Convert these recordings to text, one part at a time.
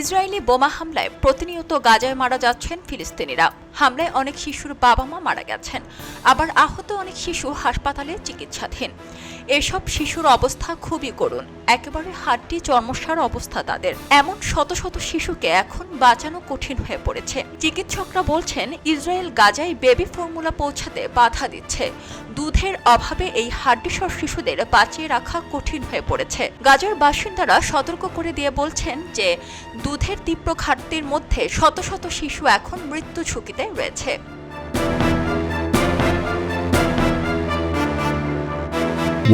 Israeli বোমা হামলায় প্রতিনিয়ত গাজায় মারা যাচ্ছেন ফিলিস্তিনিরা। হামলায় অনেক শিশুর বাবা মা মারা গেছেন। আবার আহত অনেক শিশু হাসপাতালে চিকিৎসাধীন। এসব শিশুর অবস্থা খুবই করুণ। একেবারে হাড্ডি চর্মসার অবস্থা তাদের। এমন শত শত শিশুকে এখন বাঁচানো কঠিন হয়ে পড়েছে। চিকিৎসকরা বলছেন, ইসরায়েল গাজায় বেবি ফর্মুলা পৌঁছাতে বাধা দিচ্ছে। দুধের অভাবে এই হাড্ডিসর শিশুদের বাঁচিয়ে রাখা কঠিন হয়ে পড়েছে। গাজার বাসিন্দারা সতর্ক করে দিয়ে বলছেন যে, দুধের তীব্র ঘাটতির মধ্যে শত শত শিশু এখন মৃত্যু ঝুঁকিতে রয়েছে।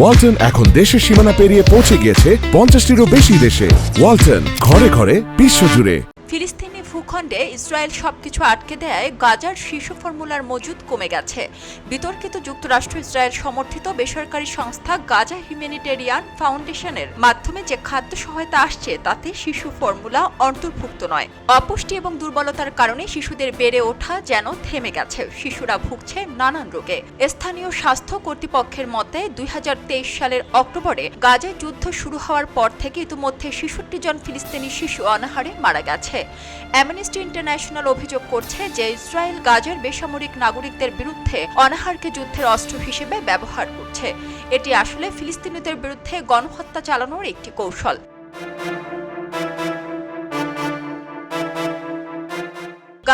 ওয়ালটন এখন দেশের সীমানা পেরিয়ে পৌঁছে গিয়েছে পঞ্চাশটিরও বেশি দেশে। ওয়ালটন, ঘরে ঘরে, বিশ্বজুড়ে। ফিলিস্তিনি ভূখণ্ডে ইসরায়েল সবকিছু আটকে দেয়, গাজার শীর্ষ ফর্মুলার মজুদ কমে গেছে। বিতর্কিত যুক্তরাষ্ট্র ইসরায়েল সমর্থিত বেসরকারি সংস্থা গাজা হিউম্যানিটেরিয়ান ফাউন্ডেশনের মাধ্যমে যে খাদ্য সহায়তা আসছে, তাতে শিশু ফর্মুলা অন্তর্ভুক্ত নয়। অপুষ্টি এবং দুর্বলতার কারণে শিশুদের বেড়ে ওঠা যেন থেমে গেছে। শিশুরা ভুগছে নানান রোগে। স্থানীয় স্বাস্থ্য কর্তৃপক্ষের মতে, দুই হাজার তেইশ সালের অক্টোবরে গাজায় যুদ্ধ শুরু হওয়ার পর থেকে ইতিমধ্যে ছেষট্টি জন ফিলিস্তিনি শিশু অনাহারে মারা গেছে। অ্যামনেস্টি ইন্টারন্যাশনাল অভিযোগ করছে যে, ইসরায়েল গাজার বেসামরিক নাগরিকদের বিরুদ্ধে অনাহারকে যুদ্ধের অস্ত্র হিসেবে ব্যবহার করছে। এটি আসলে ফিলিস্তিনিদের বিরুদ্ধে গণহত্যা চালানোর একটি কৌশল।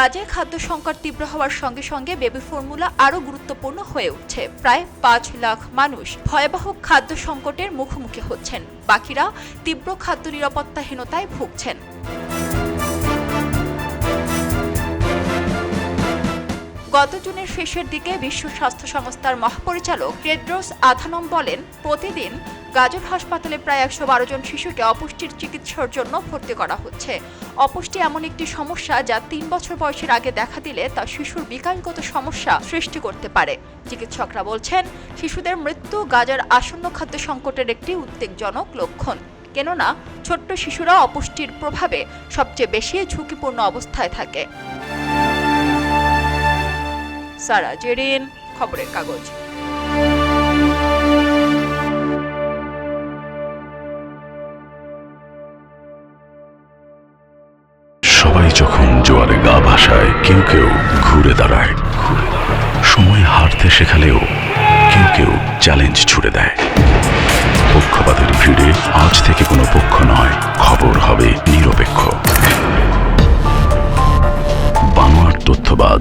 গাজায় খাদ্য সংকট তীব্র হওয়ার সঙ্গে সঙ্গে বেবি ফর্মুলা আরও গুরুত্বপূর্ণ হয়ে উঠছে। প্রায় পাঁচ লাখ মানুষ ভয়াবহ খাদ্য সংকটের মুখোমুখি হচ্ছেন। বাকিরা তীব্র খাদ্য নিরাপত্তাহীনতায় ভুগছেন। গত জুনের শেষের দিকে বিশ্ব স্বাস্থ্য সংস্থার মহাপরিচালক টেড্রোস আধানম বলেন, প্রতিদিন গাজর হাসপাতালে প্রায় একশো বারো জন শিশুকে অপুষ্টির চিকিৎসার জন্য ভর্তি করা হচ্ছে। অপুষ্টি এমন একটি সমস্যা যা তিন বছর বয়সের আগে দেখা দিলে তা শিশুর বিকাশগত সমস্যা সৃষ্টি করতে পারে। চিকিৎসকরা বলছেন, শিশুদের মৃত্যু গাজার আসন্ন খাদ্য সংকটের একটি উদ্বেগজনক লক্ষণ। কেননা, ছোট্ট শিশুরা অপুষ্টির প্রভাবে সবচেয়ে বেশি ঝুঁকিপূর্ণ অবস্থায় থাকে। সারা জেরিন খবরের কাগজ। সবাই যখন জোয়ারে গা ভাসায়, কেউ কেউ ঘুরে দাঁড়ায়। সময় হারতে শেখালেও কেউ কেউ চ্যালেঞ্জ ছুড়ে দেয়। পক্ষপাতের ভিড়ে আজ থেকে কোনো পক্ষ নয়, খবর হবে নিরপেক্ষ। বানোয়ার তথ্যবাদ